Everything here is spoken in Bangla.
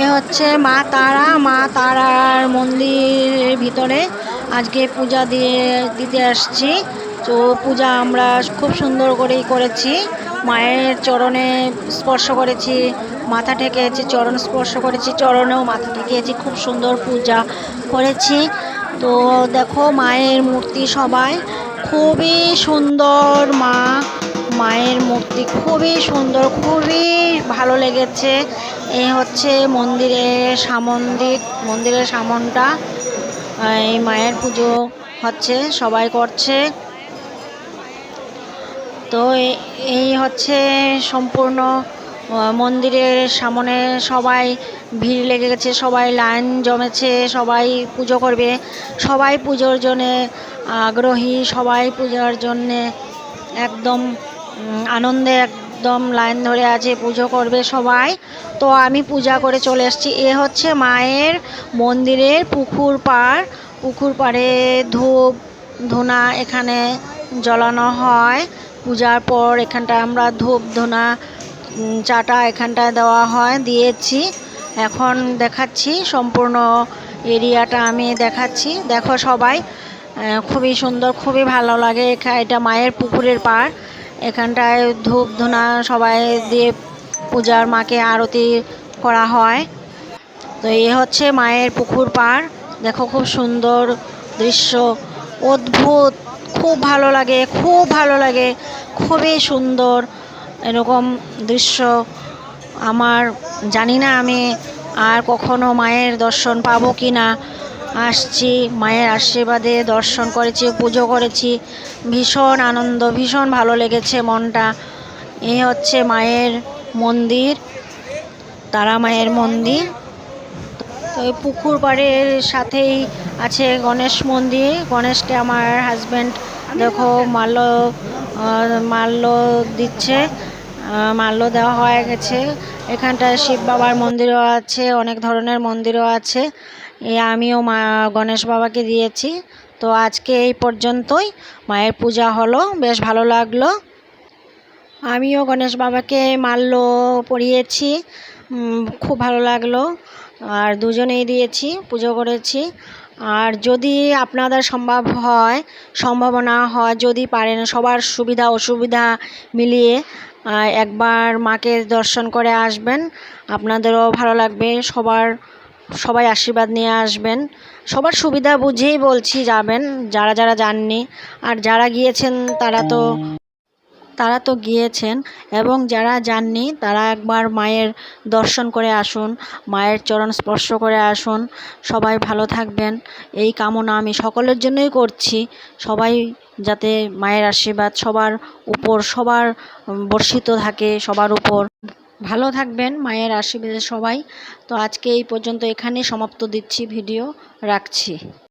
এ হচ্ছে মা তারা, মা তারার মন্দিরের ভিতরে আজকে পূজা দিয়ে, দিতে আসছি। তো পূজা আমরা খুব সুন্দর করেই করেছি। মায়ের চরণে স্পর্শ করেছি, মাথা ঠেকেছি, চরণ স্পর্শ করেছি, চরণেও মাথা ঠেকেছি। খুব সুন্দর পূজা করেছি। তো দেখো মায়ের মূর্তি সবাই। খুবই সুন্দর মা। মূর্তি খুবই সুন্দর, খুবই ভালো লেগেছে। এই হচ্ছে মন্দিরের সামন্দির, মন্দিরের সামনটা। এই মায়ের পুজো হচ্ছে, সবাই করছে। তো এই হচ্ছে সম্পূর্ণ মন্দিরের সামনে সবাই ভিড় লেগে গেছে, সবাই লাইন জমেছে, সবাই পুজো করবে। সবাই পুজোর জন্যে আগ্রহী, সবাই পূজার জন্যে একদম আনন্দে একদম লাইন ধরে আছে, পুজো করবে সবাই। তো আমি পূজা করে চলে এসেছি। এ হচ্ছে মায়ের মন্দিরের পুকুর পাড়। পুকুর পাড়ে ধূপ, ধুনা এখানে জ্বালানো হয়। পূজার পর এখানটায় আমরা ধূপ, ধুনা চাটা এখানটায় দেওয়া হয়, দিয়েছি। এখন দেখাচ্ছি সম্পূর্ণ এরিয়াটা আমি দেখাচ্ছি। দেখো সবাই খুবই সুন্দর, খুবই ভালো লাগে। এটা মায়ের পুকুরের পাড়। এখানটায় ধূপ ধুনা সবাই দিয়ে পূজার মাকে আরতি করা হয়। তো এ হচ্ছে মায়ের পুকুর পাড়। দেখো খুব সুন্দর দৃশ্য, অদ্ভুত, খুব ভালো লাগে, খুব ভালো লাগে, খুবই সুন্দর এরকম দৃশ্য। আমার জানি না আমি আর কখনো মায়ের দর্শন পাবো কি না আসছি, মায়ের আশীর্বাদে দর্শন করেছি, পুজো করেছি। ভীষণ আনন্দ, ভীষণ ভালো লেগেছে মনটা। এ হচ্ছে মায়ের মন্দির, তারা মায়ের মন্দির। তো এই পুকুর পাড়ের সাথেই আছে গণেশ মন্দির। গণেশকে আমার হাজব্যান্ড দেখো, মাল্য মাল্য দিচ্ছে। মাল্য দেওয়া হয়ে গেছে। এখানটায় শিব বাবার মন্দিরও আছে, অনেক ধরনের মন্দিরও আছে। আমিও মা, গণেশ বাবাকে দিয়েছি। তো আজকে এই পর্যন্তই। মায়ের পূজা হলো, বেশ ভালো লাগল। আমিও গণেশ বাবাকে মাল্য পরিয়েছি খুব ভালো লাগল। আর দুজনেই দিয়েছি, পুজো করেছি। আর যদি আপনাদের সম্ভব হয় সম্ভাবনা হয়, যদি পারেন সবার সুবিধা, অসুবিধা মিলিয়ে একবার মাকে দর্শন করে আসবেন। আপনাদেরও ভালো লাগবে। সবার, সবাই আশীর্বাদ নিয়ে আসবেন। সবার সুবিধা বুঝেই বলছি যাবেন, যারা যারা যাননি। আর যারা গিয়েছেন তারা তো তারা তো গিয়েছেন এবং যারা যাননি, তারা একবার মায়ের দর্শন করে আসুন, মায়ের চরণ স্পর্শ করে আসুন। সবাই ভালো থাকবেন। এই কামনা আমি সকলের জন্যই করছি। সবাই যাতে মায়ের আশীর্বাদ সবার উপর, সবার বর্ষিত থাকে, সবার উপর। ভালো থাকবেন মায়ের আশীর্বাদে সবাই। তো আজকে এই পর্যন্ত এখানেই সমাপ্ত দিচ্ছি, ভিডিও রাখছি।